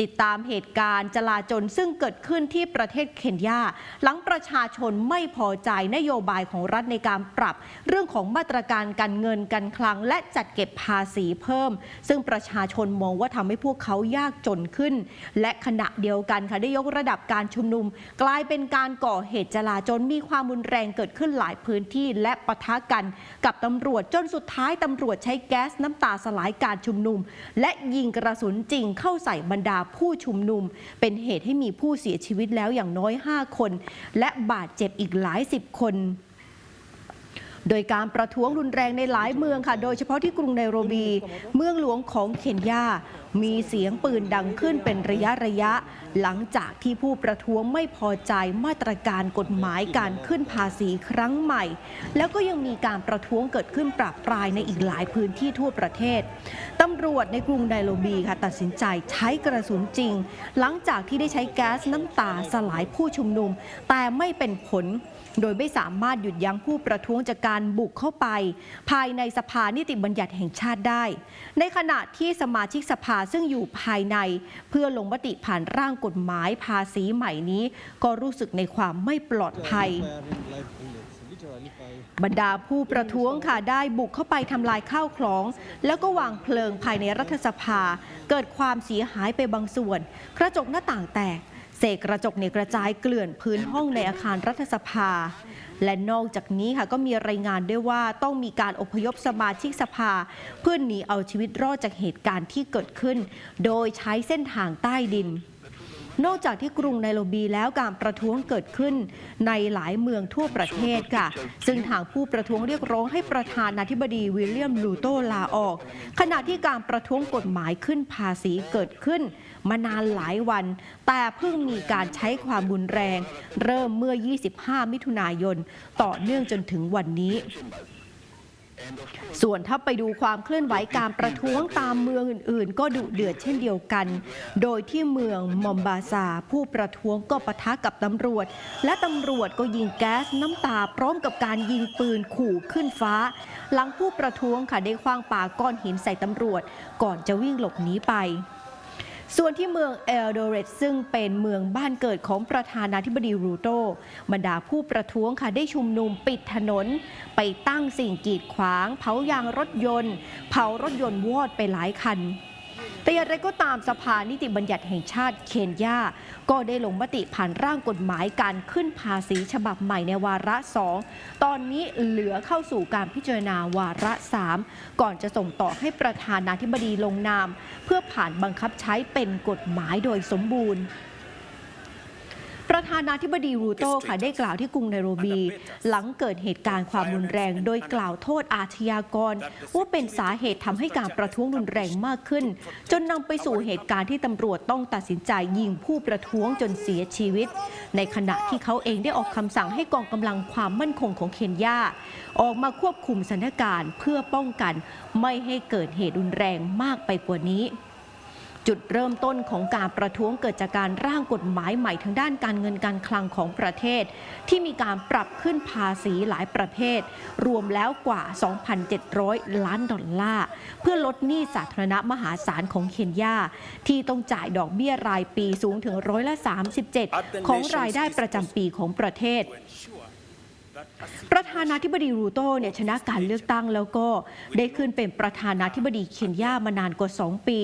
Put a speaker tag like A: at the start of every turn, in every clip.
A: ติดตามเหตุการณ์จลาจลซึ่งเกิดขึ้นที่ประเทศเคนยา หลังประชาชนไม่พอใจนโยบายของรัฐในการปรับ เรื่องของมาตรการการเงินการคลัง และจัดเก็บภาษีเพิ่ม ซึ่งประชาชนมองว่าทำให้พวกเขายากจนขึ้น และขณะเดียวกันค่ะได้ยกระดับการชุมนุม กลายเป็นการก่อเหตุจลาจลมีความรุนแรงเกิดขึ้นหลายพื้นที่ และปะทะกันกับตำรวจจนสุดท้ายตำรวจใช้แก๊สน้ำตาสลายการชุมนุม และยิงกระสุนจริงเข้าใส่บรรดาผู้ชุมนุม เป็นเหตุให้มีผู้เสียชีวิตแล้วอย่างน้อย 5 คน และบาดเจ็บอีกหลายสิบคนโดยการประท้วงรุนแรงในหลายเมืองค่ะ โดยเฉพาะที่กรุงไนโรบี เมืองหลวงของเคนยามีเสียงปืนดังขึ้นเป็นระยะระยะ หลังจากที่ผู้ประท้วงไม่พอใจมาตรการกฎหมายการขึ้นภาษีครั้งใหม่ แล้วก็ยังมีการประท้วงเกิดขึ้นปรับปรายในอีกหลายพื้นที่ทั่วประเทศตำรวจในกรุงไนโรบีค่ะตัดสินใจใช้กระสุนจริง หลังจากที่ได้ใช้แก๊สน้ำตาสลายผู้ชุมนุม แต่ไม่เป็นผล โดยไม่สามารถหยุดยั้งผู้ประท้วงจากการบุกเข้าไป ภายในสภานิติบัญญัติแห่งชาติได้ ในขณะที่สมาชิกสภาซึ่งอยู่ภายใน เพื่อลงมติผ่านร่างกฎหมายภาษีใหม่นี้ ก็รู้สึกในความไม่ปลอดภัยบรรดาผู้ประท้วงค่ะได้บุกเข้าไปทำลายข้าวของ แล้วก็วางเพลิงภายในรัฐสภา เกิดความเสียหายไปบางส่วน กระจกหน้าต่างแตก เศษกระจกเนี่ยกระจายเกลื่อนพื้นห้องในอาคารรัฐสภา และนอกจากนี้ค่ะก็มีรายงานด้วยว่าต้องมีการอพยพสมาชิกสภา เพื่อหนีเอาชีวิตรอดจากเหตุการณ์ที่เกิดขึ้น โดยใช้เส้นทางใต้ดิน นอกจากที่กรุงไนโรบีแล้วการประท้วงเกิดขึ้นในหลายเมืองทั่วประเทศค่ะ ซึ่งทางผู้ประท้วงเรียกร้องให้ประธานาธิบดีวิลเลียมลูโตลาออก ขณะที่การประท้วงกฎหมายขึ้นภาษีเกิดขึ้น มานานหลายวัน แต่เพิ่งมีการใช้ความรุนแรง เริ่มเมื่อ 25 มิถุนายน ต่อเนื่องจนถึงวันนี้ ส่วนถ้าไปดูความเคลื่อนไหวการประท้วงตามเมืองอื่น ๆ ก็ดุเดือดเช่นเดียวกัน โดยที่เมืองมอมบาซา ผู้ประท้วงก็ปะทะกับตำรวจ และตำรวจก็ยิงแก๊สน้ำตาพร้อมกับการยิงปืนขู่ขึ้นฟ้า หลังผู้ประท้วงค่ะได้คว้างปาก้อนหินใส่ตำรวจ ก่อนจะวิ่งหลบหนีไป ส่วนที่เมืองเอลโดเรตซึ่งเป็นเมืองบ้านเกิดของประธานาธิบดีรูโตบรรดาผู้ประท้วงค่ะได้ชุมนุมปิดถนน ไปตั้งสิ่งกีดขวาง เผายางรถยนต์ เผารถยนต์วอดไปหลายคัน แต่อย่างไรก็ตามสภานิติบัญญัติแห่งชาติเคนยา ก็ได้ลงมติผ่านร่างกฎหมายการขึ้นภาษีฉบับใหม่ในวาระสองตอนนี้เหลือเข้าสู่การพิจารณาวาระสามก่อนจะส่งต่อให้ประธานาธิบดีลงนาม เพื่อผ่านบังคับใช้เป็นกฎหมายโดยสมบูรณ์ ประธานาธิบดีรูโตค่ะได้กล่าวที่กรุงไนโรบี หลังเกิดเหตุการณ์ความรุนแรง โดยกล่าวโทษอาชญากร ว่าเป็นสาเหตุทำให้การประท้วงรุนแรงมากขึ้น จนนำไปสู่เหตุการณ์ที่ตำรวจต้องตัดสินใจยิงผู้ประท้วงจนเสียชีวิต ในขณะที่เขาเองได้ออกคำสั่งให้กองกำลังความมั่นคงของเคนยาออกมาควบคุมสถานการณ์เพื่อป้องกัน ไม่ให้เกิดเหตุรุนแรงมากไปกว่านี้ จุดเริ่มต้นของการประท้วงเกิดจากการร่างกฎหมายใหม่ทางด้านการเงินการคลังของประเทศ ที่มีการปรับขึ้นภาษีหลายประเภท รวมแล้วกว่า 2,700 ล้านดอลลาร์ เพื่อลดหนี้สาธารณะมหาศาลของเคนยา ที่ต้องจ่ายดอกเบี้ยรายปีสูงถึงร้อยละ 37 ของรายได้ประจำปีของประเทศ ประธานาธิบดีรูโตเนี่ยชนะการเลือกตั้งแล้วก็ได้ขึ้นเป็นประธานาธิบดีเคนยามานานกว่า 2 ปี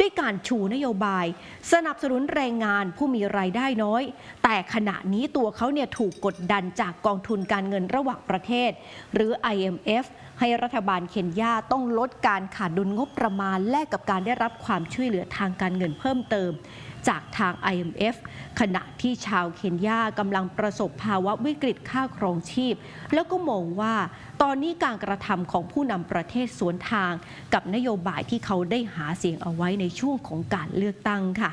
A: ด้วยการชูนโยบาย สนับสนุนแรงงานผู้มีรายได้น้อย แต่ขณะนี้ตัวเขาเนี่ยถูกกดดันจากกองทุนการเงินระหว่างประเทศ หรือ IMF ให้รัฐบาลเคนยาต้องลดการขาดดุลงบประมาณแลกกับการได้รับความช่วยเหลือทางการเงินเพิ่มเติม จากทาง IMF ขณะที่ชาวเคนยากำลังประสบภาวะวิกฤตค่าครองชีพ แล้วก็มองว่าตอนนี้การกระทำของผู้นำประเทศสวนทาง กับนโยบายที่เขาได้หาเสียงเอาไว้ในช่วงของการเลือกตั้งค่ะ